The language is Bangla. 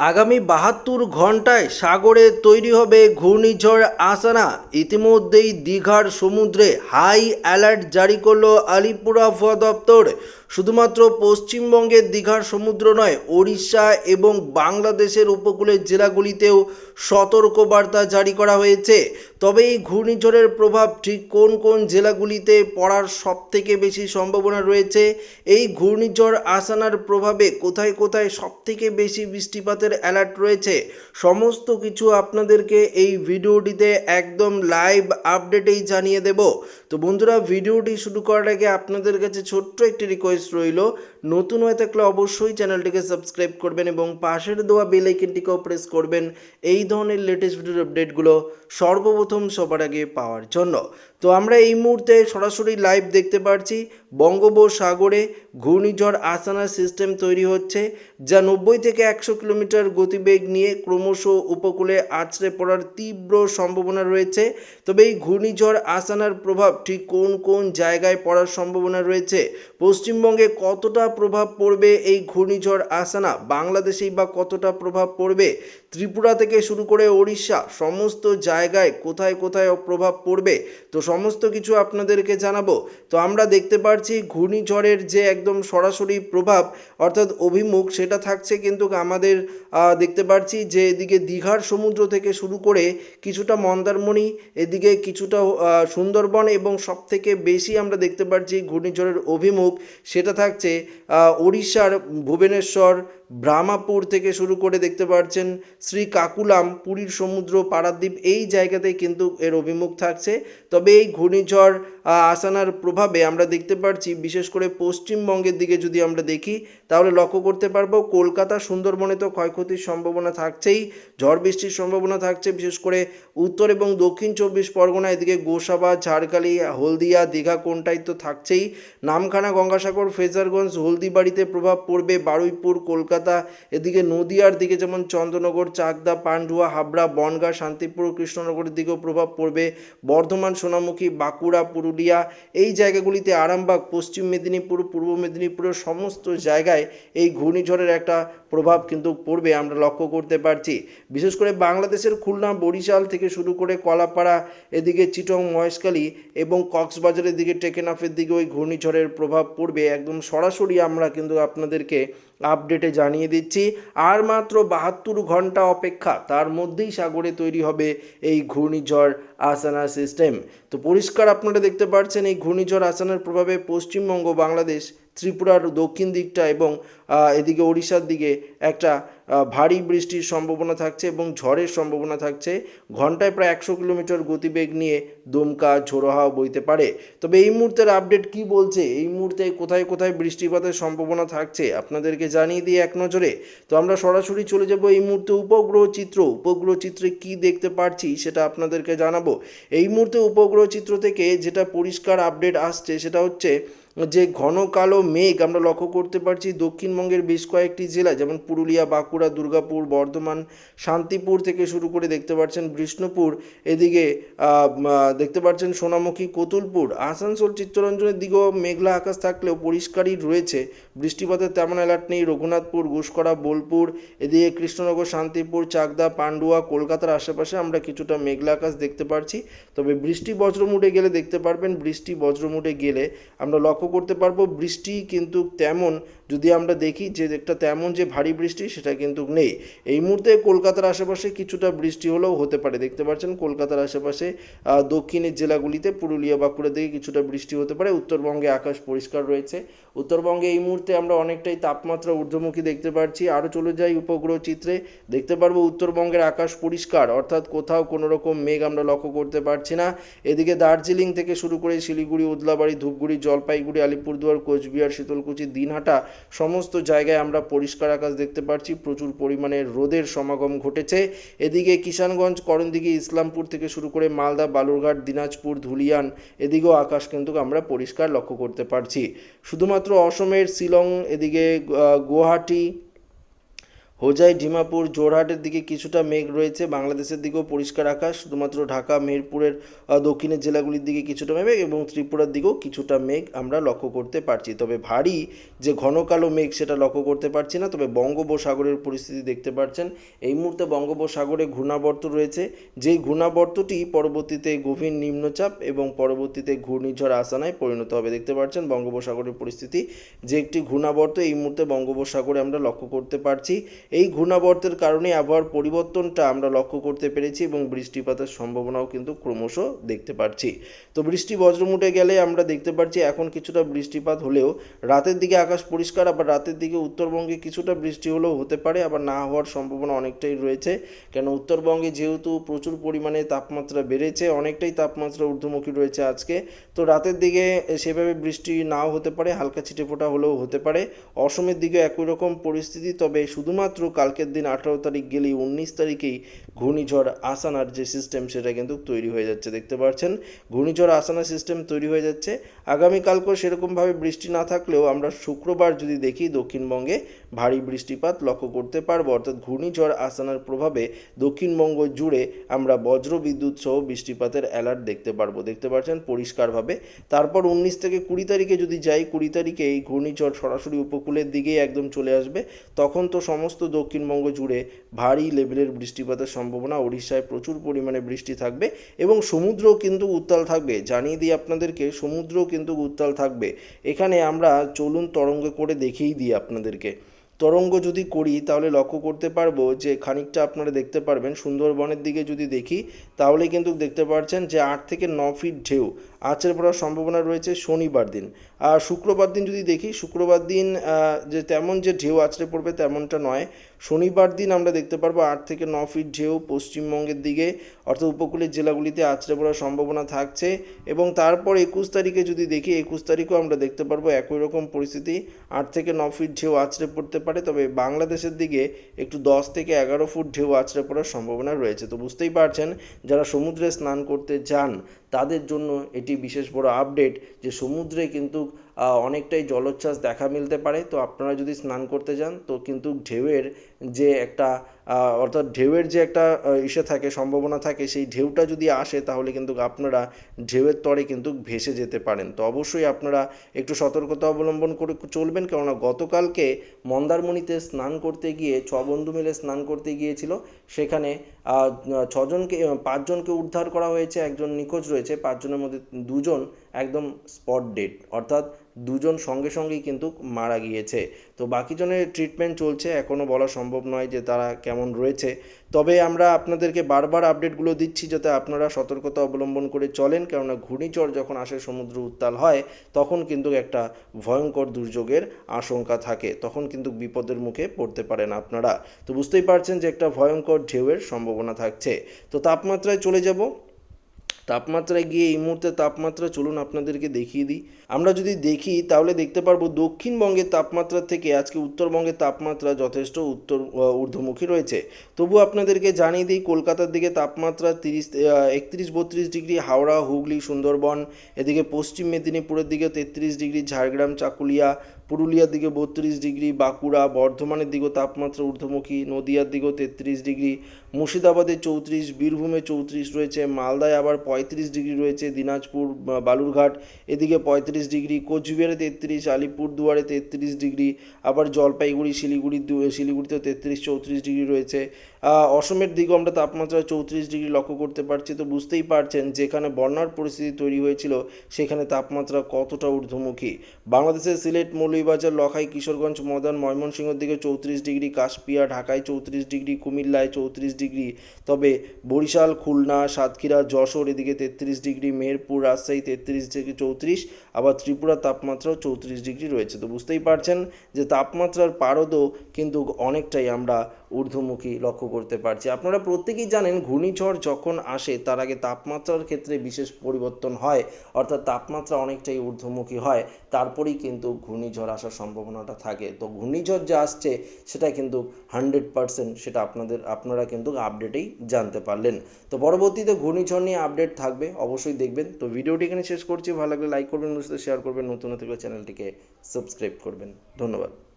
আগামী বাহাত্তর ঘন্টায় সাগরে তৈরি হবে ঘূর্ণিঝড় আসানা। ইতিমধ্যেই দীঘার সমুদ্রে হাই অ্যালার্ট জারি করল আলিপুর আবহাওয়া দপ্তর। শুধুমাত্র পশ্চিমবঙ্গের দীঘার সমুদ্র নয়, ওড়িশা এবং বাংলাদেশের উপকূলের জেলাগুলিতেও সতর্কবার্তা জারি করা হয়েছে। তবে এই ঘূর্ণিঝড়ের প্রভাব ঠিক কোন কোন জেলাগুলিতে পড়ার সবথেকে বেশি সম্ভাবনা রয়েছে? এই ঘূর্ণিঝড় আসানার প্রভাবে কোথায় কোথায় সবথেকে বেশি বৃষ্টিপাতের অ্যালার্ট রয়েছে? সমস্ত কিছু আপনাদেরকে এই ভিডিওটিতে একদম লাইভ আপডেটেই জানিয়ে দেব। তো বন্ধুরা, ভিডিওটি শুরু করার আগে আপনাদের কাছে ছোট্ট একটি রিকোয়েস্ট রইল। নতুন হয়ে থাকলে অবশ্যই চ্যানেলটিকে সাবস্ক্রাইব করবেন এবং পাশের দেওয়া বেল আইকনটিকেও প্রেস করবেন। এই ধরনের লেটেস্ট ভিডিওর আপডেটগুলো সর্বপ্রথম সবার আগে পাওয়ার জন্য। তো আমরা এই মুহূর্তে সরাসরি লাইভ দেখতে পাচ্ছি বঙ্গোপসাগরে ঘূর্ণিঝড় আসানা সিস্টেম তৈরি হচ্ছে, যা নব্বই থেকে একশো কিলোমিটার গতিবেগ নিয়ে ক্রমশ উপকূলে আছড়ে পড়ার তীব্র সম্ভাবনা রয়েছে। তবে এই ঘূর্ণিঝড় আসানার প্রভাব ঠিক কোন কোন জায়গায় পড়ার সম্ভাবনা রয়েছে? পশ্চিমবঙ্গে কতটা প্রভাব পড়বে এই ঘূর্ণিঝড় আসানা? বাংলাদেশেই বা কতটা প্রভাব পড়বে? ত্রিপুরা থেকে শুরু করে ওড়িশা, সমস্ত জায়গায় কোথায় কোথায় প্রভাব পড়বে? তো সমস্ত কিছু আপনাদেরকে জানাব। তো আমরা দেখতে পাচ্ছি ঘূর্ণিঝড়ের যে একদম সরাসরি প্রভাব, অর্থাৎ অভিমুখ, সেটা থাকছে কিন্তু আমাদের দেখতে পাচ্ছি যে এদিকে দীঘার সমুদ্র থেকে শুরু করে কিছুটা মন্দারমণি, এদিকে কিছুটা সুন্দরবন এবং সব থেকে বেশি আমরা দেখতে পাচ্ছি ঘূর্ণিঝড়ের অভিমুখ, সেটা থাকছে ওড়িশার ভুবনেশ্বর ব্রাহ্মাপুর থেকে শুরু করে দেখতে পাচ্ছেন শ্রী কাকুলাম, পুরীর সমুদ্র, পারাদ্বীপ, এই জায়গাতেই কিন্তু এর অভিমুখ থাকছে। তবে এই ঘূর্ণিঝড় আসানার প্রভাবে আমরা দেখতে পাচ্ছি বিশেষ করে পশ্চিমবঙ্গের দিকে যদি আমরা দেখি, তাহলে লক্ষ্য করতে পারব কলকাতা, সুন্দরবনে তো ক্ষয়ক্ষতির সম্ভাবনা থাকছেই, ঝড় বৃষ্টির সম্ভাবনা থাকছে, বিশেষ করে উত্তর এবং দক্ষিণ চব্বিশ পরগনা, এদিকে গোসাবা, ঝাড়খালি, হলদিয়া, দীঘা কোনটাই তো থাকছেই। নামখানা, গঙ্গাসাগর, ফেজারগঞ্জ, হলদিবাড়িতে প্রভাব পড়বে, বারুইপুর, কলকাতা এদিকে নদিয়ার দিকে যেমন চন্দ্রনগর, চাকদা, পান্ডুয়া, হাবড়া, বনগাঁ, শান্তিপুর, কৃষ্ণনগরের দিকেও প্রভাব পড়বে। বর্ধমান, সোনামুখী, বাঁকুড়া, পুরুলিয়া এই জায়গাগুলিতে আরামবাগ, পশ্চিম মেদিনীপুর, পূর্ব মেদিনীপুরের সমস্ত জায়গায় এই ঘূর্ণিঝড়ের একটা প্রভাব কিন্তু পড়বে আমরা লক্ষ্য করতে পারছি। বিশেষ করে বাংলাদেশের খুলনা, বরিশাল থেকে শুরু করে কলাপাড়া, এদিকে চিটং, মহেশখালী এবং কক্সবাজারের দিকে টেকেনাফের দিকে ওই ঘূর্ণিঝড়ের প্রভাব পড়বে। একদম সরাসরি আমরা কিন্তু আপনাদেরকে আপডেটে জানিয়ে দিচ্ছি, আর মাত্র বাহাত্তর ঘণ্টা অপেক্ষা তার মধ্যেই সাগরে তৈরি হবে এই ঘূর্ণিঝড় আসানা সিস্টেম তো পরিষ্কার আপনারা দেখতে পাচ্ছেন এই ঘূর্ণিঝড় আসানার প্রভাবে পশ্চিমবঙ্গ, বাংলাদেশ ত্রিপুরার দক্ষিণ দিকটা এবং এদিকে ওড়িশার দিকে একটা ভারী বৃষ্টির সম্ভাবনা থাকছে এবং ঝড়ের সম্ভাবনা থাকছে। ঘন্টায় প্রায় একশো কিলোমিটার গতিবেগ নিয়ে দমকা ঝোড়ো হাওয়া বইতে পারে। তবে এই মুহূর্তের আপডেট কি বলছে? এই মুহূর্তে কোথায় কোথায় বৃষ্টিপাতের সম্ভাবনা থাকছে? আপনাদেরকে জানিয়ে দিয়ে এক নজরে। তো আমরা সরাসরি চলে যাব এই মুহূর্তে উপগ্রহ চিত্র। উপগ্রহ চিত্রে কি দেখতে পারছি সেটা আপনাদেরকে জানাব। এই মুহূর্তে উপগ্রহ চিত্র থেকে যেটা পরিষ্কার আপডেট আসছে সেটা হচ্ছে যে ঘন কালো মেঘ আমরা লক্ষ্য করতে পারছি দক্ষিণবঙ্গের বেশ কয়েকটি জেলা যেমন পুরুলিয়া, বাঁকুড়া, দুর্গাপুর, বর্ধমান, শান্তিপুর থেকে শুরু করে দেখতে পাচ্ছেন বিষ্ণুপুর, এদিকে দেখতে পাচ্ছেন সোনামুখী কতুলপুর, আসানসোল চিত্তরঞ্জনের দিকেও মেঘলা আকাশ থাকলেও পরিষ্কারই রয়েছে, বৃষ্টিপাতের তেমন অ্যালার্ট নেই, রঘুনাথপুর ঘুষকরা বোলপুর, এদিকে কৃষ্ণনগর, শান্তিপুর, চাকদা, পান্ডুয়া, কলকাতার আশেপাশে আমরা কিছুটা মেঘলা আকাশ দেখতে পারছি, তবে বৃষ্টি বজ্রমুটে গেলে দেখতে পারবেন, বৃষ্টি বজ্রমুটে গেলে আমরা লক্ষ্য করতে পারব। বৃষ্টি কিন্তু তেমন যদি আমরা দেখি যে একটা তেমন যে ভারী বৃষ্টি, সেটা কিন্তু নেই। এই মুহূর্তে কলকাতার আশেপাশে কিছুটা বৃষ্টি হলেও হতে পারে। দেখতে পাচ্ছেন কলকাতার আশেপাশে দক্ষিণের জেলাগুলিতে পুরুলিয়া বাঁকুড়া দিকে কিছুটা বৃষ্টি হতে পারে। উত্তরবঙ্গে আকাশ পরিষ্কার রয়েছে। উত্তরবঙ্গে এই মুহূর্তে আমরা অনেকটাই তাপমাত্রা ঊর্ধ্বমুখী দেখতে পাচ্ছি। আরও চলে যাই উপগ্রহ চিত্রে। দেখতে পারব উত্তরবঙ্গের আকাশ পরিষ্কার, অর্থাৎ কোথাও কোনো রকম মেঘ আমরা লক্ষ্য করতে পারছি না। এদিকে দার্জিলিং থেকে শুরু করে শিলিগুড়ি, উদলাবাড়ি, ধূপগুড়ি, জলপাইগুড়ি, আলিপুরদুয়ার, কোচবিহার, শীতলকুচি, দিনহাটা সমস্ত জায়গায় আমরা পরিষ্কার আকাশ দেখতে পাচ্ছি প্রচুর পরিমাণে রোদের সমাগম ঘটেছে। এদিকে কিষানগঞ্জ, করণদিঘি, ইসলামপুর থেকে শুরু করে মালদা, বালুরঘাট, দিনাজপুর, ধুলিয়ান, এদিকেও আকাশ কিন্তু আমরা পরিষ্কার লক্ষ্য করতে পারছি। শুধুমাত্র অসমের শিলং, এদিকে গুয়াহাটি হোজাই ডিমাপুর জোরহাটের দিকে কিছুটা মেঘ রয়েছে। বাংলাদেশের দিকেও পরিষ্কার আকাশ শুধুমাত্র ঢাকা মেহেরপুরের আহ, দক্ষিণের জেলাগুলির দিকে কিছুটা মেঘ এবং ত্রিপুরার দিকেও কিছুটা মেঘ আমরা লক্ষ্য করতে পারছি। তবে ভারী যে ঘন কালো মেঘ সেটা লক্ষ্য করতে পারছি না। তবে বঙ্গোপসাগরের পরিস্থিতি দেখতে পাচ্ছেন। এই মুহূর্তে বঙ্গোপসাগরে ঘূর্ণাবর্ত রয়েছে। যেই ঘূর্ণাবর্তটি পরবর্তীতে গভীর নিম্নচাপ এবং পরবর্তীতে ঘূর্ণিঝড় আসানায় পরিণত হবে। দেখতে পাচ্ছেন বঙ্গোপসাগরের পরিস্থিতি। যে একটি ঘূর্ণাবর্ত এই মুহূর্তে বঙ্গোপসাগরে আমরা লক্ষ্য করতে পারছি। এই ঘূর্ণাবর্তের কারণে আবহাওয়ার পরিবর্তনটা আমরা লক্ষ্য করতে পেরেছি এবং বৃষ্টিপাতের সম্ভাবনাও কিন্তু ক্রমশ দেখতে পাচ্ছি তো বৃষ্টি বজ্রমুটে গেলে আমরা দেখতে পাচ্ছি এখন কিছুটা বৃষ্টিপাত হলেও রাতের দিকে আকাশ পরিষ্কার, আবার রাতের দিকে উত্তরবঙ্গে কিছুটা বৃষ্টি হলেও হতে পারে, আবার না হওয়ার সম্ভাবনা অনেকটাই রয়েছে। কেন উত্তরবঙ্গে যেহেতু প্রচুর পরিমাণে তাপমাত্রা বেড়েছে, অনেকটাই তাপমাত্রা ঊর্ধ্বমুখী রয়েছে আজকে। তো রাতের দিকে সেভাবে বৃষ্টি নাও হতে পারে, হালকা ছিটেফোঁটা হলেও হতে পারে। অসমের দিকে একই রকম পরিস্থিতি, তবে শুধুমাত্র কালকের দিন আঠারো তারিখ গেলেই উনিশ তারিখেই ঘূর্ণিঝড় আসানার যে সিস্টেম সেটা কিন্তু তৈরি হয়ে যাচ্ছে। দেখতে পাচ্ছেন, ঘূর্ণিঝড় আসানা সিস্টেম তৈরি হয়ে যাচ্ছে। আগামীকালকেও সেরকমভাবে বৃষ্টি না থাকলেও আমরা শুক্রবার যদি দেখি দক্ষিণবঙ্গে ভারী বৃষ্টিপাত লক্ষ্য করতে পারব। অর্থাৎ ঘূর্ণিঝড় আসানার প্রভাবে দক্ষিণবঙ্গ জুড়ে আমরা বজ্র বিদ্যুৎ সহ বৃষ্টিপাতের অ্যালার্ট দেখতে পারব। দেখতে পাচ্ছেন পরিষ্কারভাবে। তারপর উনিশ থেকে কুড়ি তারিখে যদি যাই, কুড়ি তারিখে এই ঘূর্ণিঝড় সরাসরি উপকূলের দিকেই একদম চলে আসবে। তখন তো সমস্ত দক্ষিণবঙ্গ জুড়ে ভারী লেভেলের বৃষ্টিপাতের সম্ভাবনা। ওড়িশায় প্রচুর পরিমাণে বৃষ্টি থাকবে এবং সমুদ্রও কিন্তু উত্তাল থাকবে। জানিয়ে দিই আপনাদেরকে, সমুদ্রও কিন্তু উত্তাল থাকবে। এখানে আমরা চলুন তরঙ্গ করে দেখিয়েই দিই আপনাদেরকে। তরঙ্গ যদি করি, তাহলে লক্ষ্য করতে পারব যে খানিকটা আপনারা দেখতে পারবেন। সুন্দরবনের দিকে যদি দেখি, তাহলে কিন্তু দেখতে পাচ্ছেন যে আট থেকে ন ফিট ঢেউ, আছড়ে পড়ার সম্ভাবনা রয়েছে শনিবার দিন। আর শুক্রবার দিন যদি দেখি, শুক্রবার দিন যে তেমন যে ঢেউ আছড়ে পড়বে তেমনটা নয়। শনিবার দিন আমরা দেখতে পারব আট থেকে ন ফিট ঢেউ পশ্চিমবঙ্গের দিকে, অর্থাৎ উপকূলের জেলাগুলিতে আছড়ে পড়ার সম্ভাবনা থাকছে। এবং তারপর একুশ তারিখে যদি দেখি, একুশ তারিখেও আমরা দেখতে পারব একই রকম পরিস্থিতি। আট থেকে ন ফিট ঢেউ আছড়ে পড়তে পারে, তবে বাংলাদেশের দিকে একটু দশ থেকে এগারো ফুট ঢেউ আছড়ে পড়ার সম্ভাবনা রয়েছে। তো বুঝতেই পারছেন, যারা সমুদ্রে স্নান করতে যান তাদের জন্য এটি বিশেষ বড় আপডেট যে সমুদ্রে কিন্তু অনেকটাই জলোচ্ছ্বাস দেখা মিলতে পারে। তো আপনারা যদি স্নান করতে যান, তো কিন্তু ঢেউয়ের যে একটা অর্থাৎ ঢেউয়ের যে একটা ইসে থাকে, সম্ভাবনা থাকে, সেই ঢেউটা যদি আসে, তাহলে কিন্তু আপনারা ঢেউয়ের তরে কিন্তু ভেসে যেতে পারেন। তো অবশ্যই আপনারা একটু সতর্কতা অবলম্বন করে চলবেন, কেননা গতকালকে মন্দারমণিতে স্নান করতে গিয়ে, ছ বন্ধু মিলে স্নান করতে গিয়েছিল, সেখানে ছজনকে পাঁচজনকে উদ্ধার করা হয়েছে, একজন নিখোঁজ রয়েছে পাঁচজনের মধ্যে দুজন একদম স্পট ডেড। অর্থাৎ দুজন সঙ্গে সঙ্গেই কিন্তু মারা গিয়েছে। তো বাকিজনের ট্রিটমেন্ট চলছে এখনও বলা সম্ভব নয় যে তারা কেমন রয়েছে। তবে আমরা আপনাদেরকে বারবার আপডেটগুলো দিচ্ছি যাতে আপনারা সতর্কতা অবলম্বন করে চলেন, কেননা ঘূর্ণিঝড় যখন আসে, সমুদ্র উত্তাল হয়, তখন কিন্তু একটা ভয়ঙ্কর দুর্যোগের আশঙ্কা থাকে, তখন কিন্তু বিপদের মুখে পড়তে পারেন আপনারা। তো বুঝতেই পারছেন যে একটা ভয়ঙ্কর ঢেউয়ের সম্ভাবনা থাকছে। তো তাপমাত্রায় চলে যাব। তাপমাত্রায় গিয়ে এই মুহূর্তে তাপমাত্রা চলুন আপনাদেরকে দেখিয়ে দিই। আমরা যদি দেখি, তাহলে দেখতে পারব দক্ষিণবঙ্গের তাপমাত্রা থেকে আজকে উত্তরবঙ্গের তাপমাত্রা যথেষ্ট উত্তর ঊর্ধ্বমুখী রয়েছে। তবু আপনাদেরকে জানিয়ে দিই, কলকাতার দিকে তাপমাত্রা তিরিশ একত্রিশ বত্রিশ ডিগ্রি, হাওড়া, হুগলি, সুন্দরবন, এদিকে পশ্চিম মেদিনীপুরের দিকে তেত্রিশ ডিগ্রি, ঝাড়গ্রাম, চাকুলিয়া পুরুলিয়ার দিকে বত্রিশ ডিগ্রি, বাঁকুড়া বর্ধমানের দিকেও তাপমাত্রা ঊর্ধ্বমুখী, নদিয়ার দিকেও তেত্রিশ ডিগ্রি, মুর্শিদাবাদে চৌত্রিশ, বীরভূমে চৌত্রিশ রয়েছে, মালদায় আবার পঁয়ত্রিশ ডিগ্রি রয়েছে, দিনাজপুর বালুরঘাট, এদিকে পঁয়ত্রিশ ডিগ্রি, কোচবিহারে তেত্রিশ, আলিপুরদুয়ারে তেত্রিশ ডিগ্রি, আবার জলপাইগুড়ি, শিলিগুড়ি শিলিগুড়িতেও তেত্রিশ, চৌত্রিশ ডিগ্রি রয়েছে। অসমের দিকেও আমরা তাপমাত্রা চৌত্রিশ ডিগ্রি লক্ষ্য করতে পারছি। তো বুঝতেই পারছেন, যেখানে বন্যার পরিস্থিতি তৈরি হয়েছিল, সেখানে তাপমাত্রা কতটা ঊর্ধ্বমুখী? বাংলাদেশের সিলেট, মৌলভীবাজার, লখাই, কিশোরগঞ্জ, মদন ময়মনসিংহের দিকে চৌত্রিশ ডিগ্রি কাশপিয়া ঢাকায় চৌত্রিশ ডিগ্রি, কুমিল্লায় চৌত্রিশ ডিগ্রি। তবে বরিশাল, খুলনা, সাতক্ষীরা, যশোর এদিকে তেত্রিশ ডিগ্রি, মেহেরপুর, রাজশাহী তেত্রিশ থেকে চৌত্রিশ, আবার ত্রিপুরার তাপমাত্রাও চৌত্রিশ ডিগ্রি রয়েছে। তো বুঝতেই পারছেন যে তাপমাত্রার পারদও কিন্তু অনেকটাই আমরা ঊর্ধ্বমুখী লক্ষ্য করতে পারছি। আপনারা প্রত্যেকেই জানেন, ঘূর্ণিঝড় যখন আসে, তার আগে তাপমাত্রার ক্ষেত্রে বিশেষ পরিবর্তন হয়, অর্থাৎ তাপমাত্রা অনেকটাই ঊর্ধ্বমুখী হয়, তারপরেই কিন্তু ঘূর্ণিঝড় আসার সম্ভাবনাটা থাকে। তো ঘূর্ণিঝড় যে আসছে, সেটা কিন্তু হান্ড্রেড পারসেন্ট সেটা আপনাদের, আপনারা কিন্তু আপডেটেই জানতে পারলেন। তো পরবর্তীতে ঘূর্ণিঝড় নিয়ে আপডেট থাকবে, অবশ্যই দেখবেন। তো ভিডিওটি এখানে শেষ করছি। ভালো লাগলে লাইক করবেন শেয়ার করবেন, নতুন থেকে চ্যানেলটিকে সাবস্ক্রাইব করবেন। ধন্যবাদ।